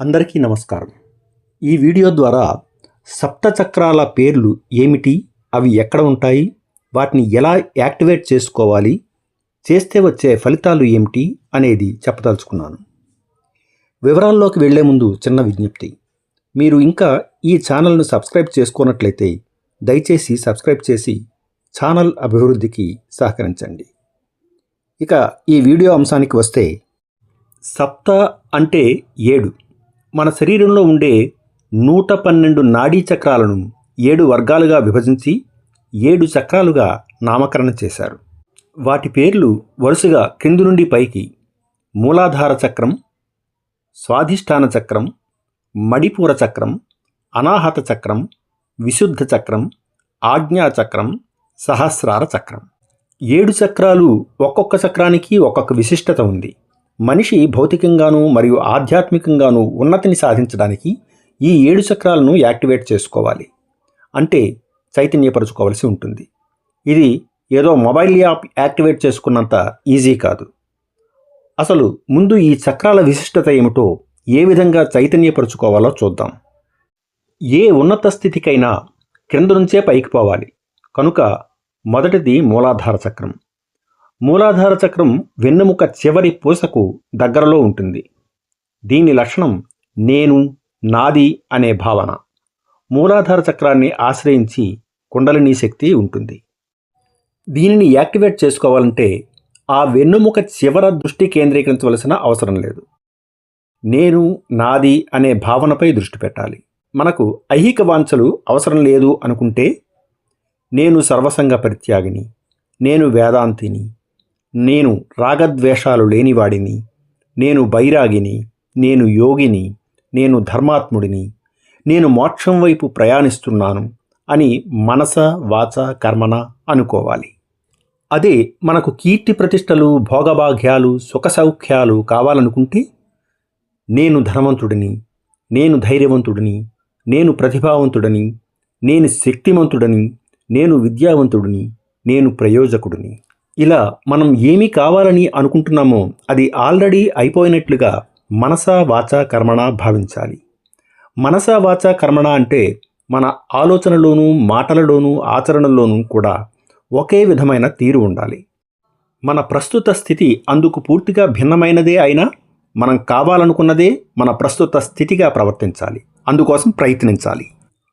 అందరికీ నమస్కారం. ఈ వీడియో ద్వారా సప్తచక్రాల పేర్లు ఏమిటి? అవి ఎక్కడ ఉంటాయి? వాటిని ఎలా యాక్టివేట్ చేసుకోవాలి? చేస్తే వచ్చే ఫలితాలు ఏమిటి? అనేది చెప్పదలుచుకున్నాను. వివరాల్లోకి వెళ్ళే ముందు చిన్న విజ్ఞప్తి. మీరు ఇంకా ఈ ఛానల్ను సబ్స్క్రైబ్ చేసుకున్నట్లయితే దయచేసి సబ్స్క్రైబ్ చేసి ఛానల్ అభివృద్ధికి సహకరించండి. ఇక ఈ వీడియో అంశానికి వస్తే సప్త అంటే ఏడు. మన శరీరంలో ఉండే నూట పన్నెండు నాడీ చక్రాలను ఏడు వర్గాలుగా విభజించి ఏడు చక్రాలుగా నామకరణం చేశారు. వాటి పేర్లు వరుసగా క్రింది నుండి పైకి మూలాధార చక్రం స్వాధిష్టాన చక్రం మడిపూర చక్రం అనాహత చక్రం విశుద్ధ చక్రం ఆజ్ఞా చక్రం సహస్రార చక్రం. ఏడు చక్రాలు ఒక్కొక్క చక్రానికి ఒక్కొక్క విశిష్టత ఉంది. మనిషి భౌతికంగాను మరియు ఆధ్యాత్మికంగాను ఉన్నతిని సాధించడానికి ఈ ఏడు చక్రాలను యాక్టివేట్ చేసుకోవాలి. అంటే చైతన్యపరుచుకోవాల్సి ఉంటుంది. ఇది ఏదో మొబైల్ యాప్ యాక్టివేట్ చేసుకున్నంత ఈజీ కాదు. అసలు ముందు ఈ చక్రాల విశిష్టత ఏమిటో ఏ విధంగా చైతన్యపరుచుకోవాలో చూద్దాం. ఏ ఉన్నత స్థితికైనా క్రింద నుంచే పైకి పోవాలి. కనుక మొదటిది మూలాధార చక్రం. మూలాధార చక్రం వెన్నెముక చివరి పూసకు దగ్గరలో ఉంటుంది. దీని లక్షణం నేను నాది అనే భావన. మూలాధార చక్రాన్ని ఆశ్రయించి కుండలిని శక్తి ఉంటుంది. దీనిని యాక్టివేట్ చేసుకోవాలంటే ఆ వెన్నుముక చివర దృష్టి కేంద్రీకరించవలసిన అవసరం లేదు. నేను నాది అనే భావనపై దృష్టి పెట్టాలి. మనకు ఐహిక వాంఛలు అవసరం లేదు అనుకుంటే నేను సర్వసంగ పరిత్యాగిని నేను వేదాంతిని నేను రాగద్వేషాలు లేనివాడిని నేను బైరాగిని నేను యోగిని నేను ధర్మాత్ముడిని నేను మోక్షం వైపు ప్రయాణిస్తున్నాను అని మనస వాచ కర్మన అనుకోవాలి. అదే మనకు కీర్తి ప్రతిష్టలు భోగభాగ్యాలు సుఖ సౌఖ్యాలు కావాలనుకుంటే నేను ధనవంతుడిని నేను ధైర్యవంతుడిని నేను ప్రతిభావంతుడని నేను శక్తిమంతుడని నేను విద్యావంతుడిని నేను ప్రయోజకుడిని. ఇలా మనం ఏమి కావాలని అనుకుంటున్నామో అది ఆల్రెడీ అయిపోయినట్లుగా మనసా వాచ కర్మణ భావించాలి. మనసా వాచ కర్మణ అంటే మన ఆలోచనలోనూ మాటలలోనూ ఆచరణలోనూ కూడా ఒకే విధమైన తీరు ఉండాలి. మన ప్రస్తుత స్థితి అందుకు పూర్తిగా భిన్నమైనదే అయినా మనం కావాలనుకున్నదే మన ప్రస్తుత స్థితిగా ప్రవర్తించాలి. అందుకోసం ప్రయత్నించాలి.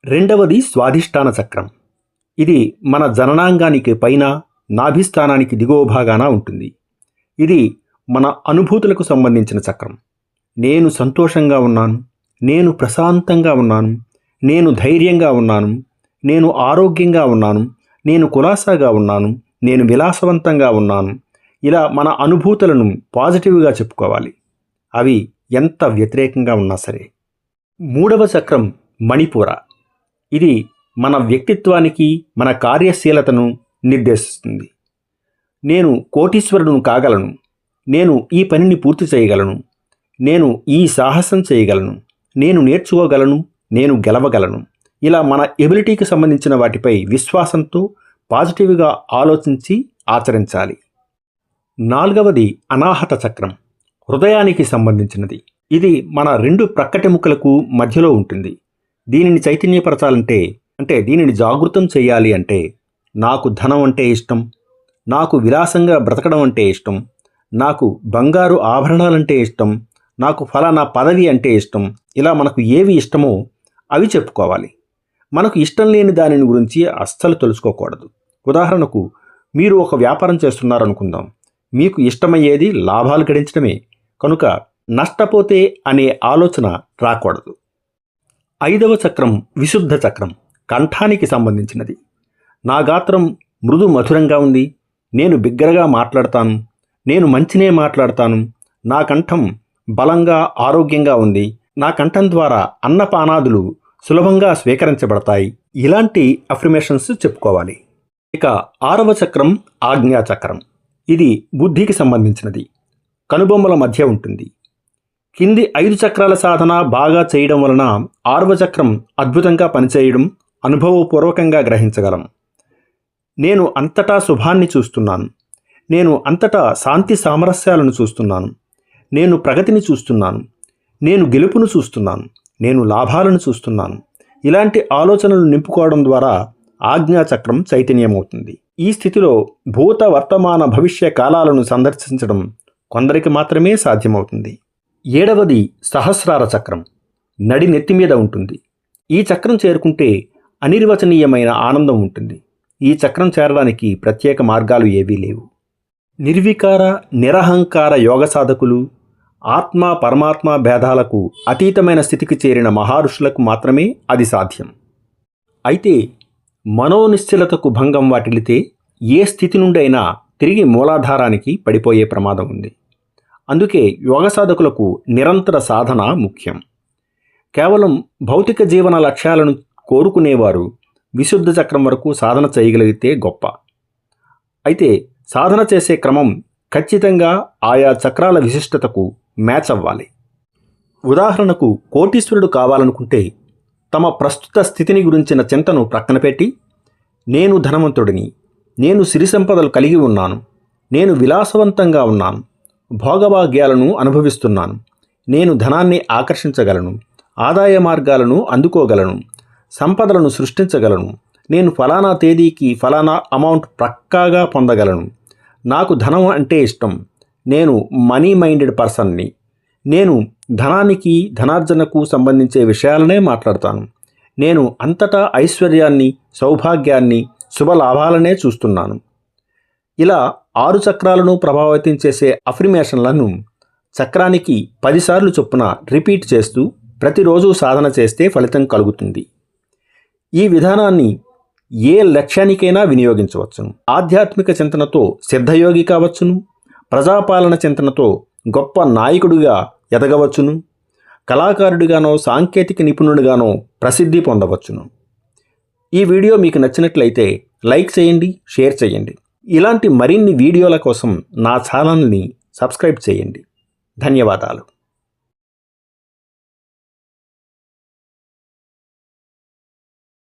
రెండవది స్వాధిష్టాన చక్రం. ఇది మన జననాంగానికి పైన నాభిస్థానానికి దిగువ భాగాన ఉంటుంది. ఇది మన అనుభూతులకు సంబంధించిన చక్రం. నేను సంతోషంగా ఉన్నాను. నేను ప్రశాంతంగా ఉన్నాను. నేను ధైర్యంగా ఉన్నాను. నేను ఆరోగ్యంగా ఉన్నాను. నేను కులాసాగా ఉన్నాను. నేను విలాసవంతంగా ఉన్నాను. ఇలా మన అనుభూతులను పాజిటివ్గా చెప్పుకోవాలి. అవి ఎంత వ్యతిరేకంగా ఉన్నా సరే. మూడవ చక్రం మణిపూర. ఇది మన వ్యక్తిత్వానికి మన కార్యశీలతను నిర్దేశిస్తుంది. నేను కోటీశ్వరుడును కాగలను. నేను ఈ పనిని పూర్తి చేయగలను. నేను ఈ సాహసం చేయగలను. నేను నేర్చుకోగలను. నేను గెలవగలను. ఇలా మన ఎబిలిటీకి సంబంధించిన వాటిపై విశ్వాసంతో పాజిటివ్గా ఆలోచించి ఆచరించాలి. నాలుగవది అనాహత చక్రం. హృదయానికి సంబంధించినది. ఇది మన రెండు ప్రక్కటెముకలకు మధ్యలో ఉంటుంది. దీనిని చైతన్యపరచాలంటే అంటే దీనిని జాగృతం చేయాలి అంటే నాకు ధనం అంటే ఇష్టం నాకు విలాసంగా బ్రతకడం అంటే ఇష్టం నాకు బంగారు ఆభరణాలంటే ఇష్టం నాకు ఫలానా పదవి అంటే ఇష్టం ఇలా మనకు ఏవి ఇష్టమో అవి చెప్పుకోవాలి. మనకు ఇష్టం లేని దానిని గురించి అస్సలు తెలుసుకోకూడదు. ఉదాహరణకు మీరు ఒక వ్యాపారం చేస్తున్నారనుకుందాం. మీకు ఇష్టమయ్యేది లాభాలు గడించడమే కనుక నష్టపోతే అనే ఆలోచన రాకూడదు. ఐదవ చక్రం విశుద్ధ చక్రం కంఠానికి సంబంధించినది. నా గాత్రం మృదు మధురంగా ఉంది. నేను బిగ్గరగా మాట్లాడతాను. నేను మంచినే మాట్లాడతాను. నా కంఠం బలంగా ఆరోగ్యంగా ఉంది. నా కంఠం ద్వారా అన్నపానాదులు సులభంగా స్వీకరించబడతాయి. ఇలాంటి అఫర్మేషన్స్ చెప్పుకోవాలి. ఇక ఆరవ చక్రం ఆజ్ఞా చక్రం. ఇది బుద్ధికి సంబంధించినది. కనుబొమ్మల మధ్య ఉంటుంది. కింది ఐదు చక్రాల సాధన బాగా చేయడం వలన ఆరవ చక్రం అద్భుతంగా పనిచేయడం అనుభవపూర్వకంగా గ్రహించగలం. నేను అంతటా శుభాన్ని చూస్తున్నాను. నేను అంతటా శాంతి సామరస్యాలను చూస్తున్నాను. నేను ప్రగతిని చూస్తున్నాను. నేను గెలుపును చూస్తున్నాను. నేను లాభాలను చూస్తున్నాను. ఇలాంటి ఆలోచనలు నింపుకోవడం ద్వారా ఆజ్ఞాచక్రం చైతన్యమవుతుంది. ఈ స్థితిలో భూత వర్తమాన భవిష్య కాలాలను సందర్శించడం కొందరికి మాత్రమే సాధ్యమవుతుంది. ఏడవది సహస్రార చక్రం. నడి నెత్తి మీద ఉంటుంది. ఈ చక్రం చేరుకుంటే అనిర్వచనీయమైన ఆనందం ఉంటుంది. ఈ చక్రం చేరడానికి ప్రత్యేక మార్గాలు ఏవీ లేవు. నిర్వికార నిరహంకార యోగ సాధకులు ఆత్మ పరమాత్మ భేదాలకు అతీతమైన స్థితికి చేరిన మహారుషులకు మాత్రమే అది సాధ్యం. అయితే మనోనిశ్చలతకు భంగం వాటిల్లితే ఏ స్థితి నుండి అయినా తిరిగి మూలాధారానికి పడిపోయే ప్రమాదం ఉంది. అందుకే యోగ సాధకులకు నిరంతర సాధన ముఖ్యం. కేవలం భౌతిక జీవన లక్ష్యాలను కోరుకునేవారు విశుద్ధ చక్రం వరకు సాధన చేయగలిగితే గొప్ప. అయితే సాధన చేసే క్రమం ఖచ్చితంగా ఆయా చక్రాల విశిష్టతకు మ్యాచ్ అవ్వాలి. ఉదాహరణకు కోటీశ్వరుడు కావాలనుకుంటే తమ ప్రస్తుత స్థితిని గురించిన చింతను ప్రక్కన పెట్టి నేను ధనవంతుడిని నేను సిరి సంపదలు కలిగి ఉన్నాను నేను విలాసవంతంగా ఉన్నాను భోగభాగ్యాలను అనుభవిస్తున్నాను నేను ధనాన్ని ఆకర్షించగలను ఆదాయ మార్గాలను అందుకోగలను సంపదలను సృష్టించగలను. నేను ఫలానా తేదీకి ఫలానా అమౌంట్ పక్కాగా పొందగలను. నాకు ధనం అంటే ఇష్టం. నేను మనీ మైండెడ్ పర్సన్ని. నేను ధనానికి ధనార్జనకు సంబంధించే విషయాలనే మాట్లాడతాను. నేను అంతటా ఐశ్వర్యాన్ని సౌభాగ్యాన్ని శుభలాభాలనే చూస్తున్నాను. ఇలా ఆరు చక్రాలను ప్రభావితం చేసే అఫ్రిమేషన్లను చక్రానికి పదిసార్లు చొప్పున రిపీట్ చేస్తూ ప్రతిరోజు సాధన చేస్తే ఫలితం కలుగుతుంది. ఈ విధానాన్ని ఏ లక్ష్యానికైనా వినియోగించవచ్చును. ఆధ్యాత్మిక చింతనతో సిద్ధయోగి కావచ్చును. ప్రజాపాలన చింతనతో గొప్ప నాయకుడిగా ఎదగవచ్చును. కళాకారుడిగానో సాంకేతిక నిపుణుడిగానో ప్రసిద్ధి పొందవచ్చును. ఈ వీడియో మీకు నచ్చినట్లయితే లైక్ చేయండి షేర్ చేయండి. ఇలాంటి మరిన్ని వీడియోల కోసం నా ఛానల్ని సబ్స్క్రైబ్ చేయండి. ధన్యవాదాలు.